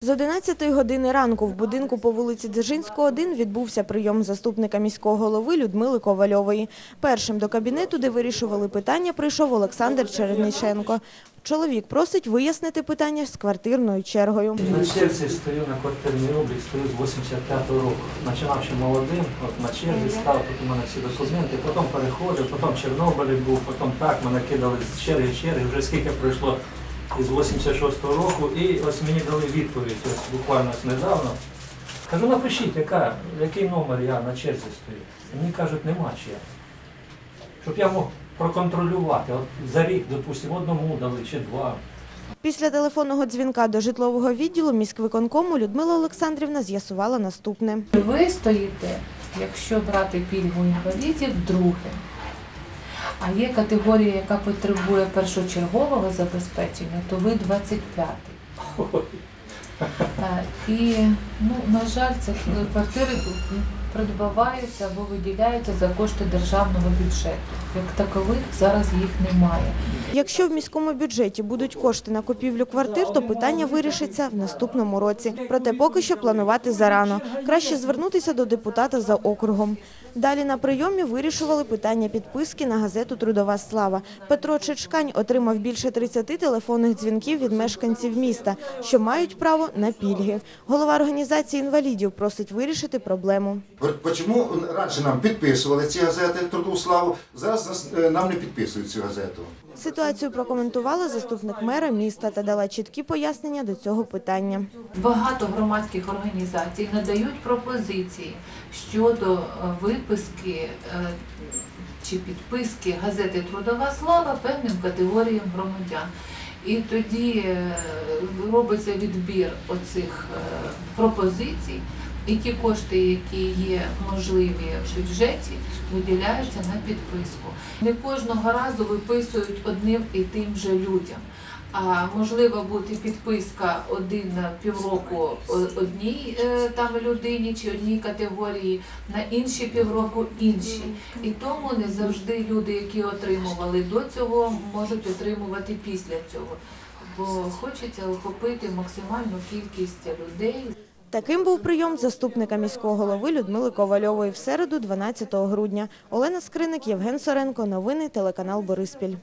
З 11 години ранку в будинку по вулиці Дзержинського, 1 відбувся прийом заступника міського голови Людмили Ковальової. Першим до кабінету, де вирішували питання, прийшов Олександр Черниченко. Чоловік просить вияснити питання з квартирною чергою. На черзі стою на квартирний облік, стою з 85-го року. Починав ще молодим, от на черзі став, тут у мене всі документи, потім переходив, потім Чорнобиль був, потім так, мене кидали з черги черги, вже скільки пройшло із 86-го року, і ось мені дали відповідь, ось буквально ось недавно. Кажу, напишіть, яка, який номер я на черзі стою. І мені кажуть, нема черги. Щоб я мог проконтролювати, от за рік, допустимо, одному дали чи два. Після телефонного дзвінка до житлового відділу міськвиконкому Людмила Олександрівна з'ясувала наступне. Ви стоїте, якщо брати пільгу інвалідів, друге. А є категорія, яка потребує першочергового забезпечення, то ви 25-й. Е, І, ну, на жаль, це квартири придбаваються або виділяються за кошти державного бюджету. Як такових зараз їх немає. Якщо в міському бюджеті будуть кошти на купівлю квартир, то питання вирішиться в наступному році. Проте поки що планувати зарано. Краще звернутися до депутата за округом. Далі на прийомі вирішували питання підписки на газету Трудова слава. Петро Чечкань отримав більше 30 телефонних дзвінків від мешканців міста, що мають право на пільги. Голова організації інвалідів просить вирішити проблему. Почему раніше нам підписували ці газети Трудову славу, зараз е, нам не підписують цю газету. Ситуацію прокоментувала заступник мера міста та дала чіткі пояснення до цього питання. Багато громадських організацій надають пропозиції щодо е, виписки е, чи підписки газети Трудова слава певним категоріям громадян. І тоді е, робиться відбір оцих пропозицій, і ті кошти, які є можливі в бюджеті, виділяються на підписку. Не кожного разу виписують одним і тим же людям. А можливо бути підписка один на півроку одній е, там людині чи одній категорії, на інші півроку інші. І тому не завжди люди, які отримували до цього, можуть отримувати після цього. Бо хочеться охопити максимальну кількість людей. Таким був прийом заступника міського голови Людмили Ковальової в середу, 12 грудня. Олена Скриник, Євген Соренко. Новини телеканал Бориспіль.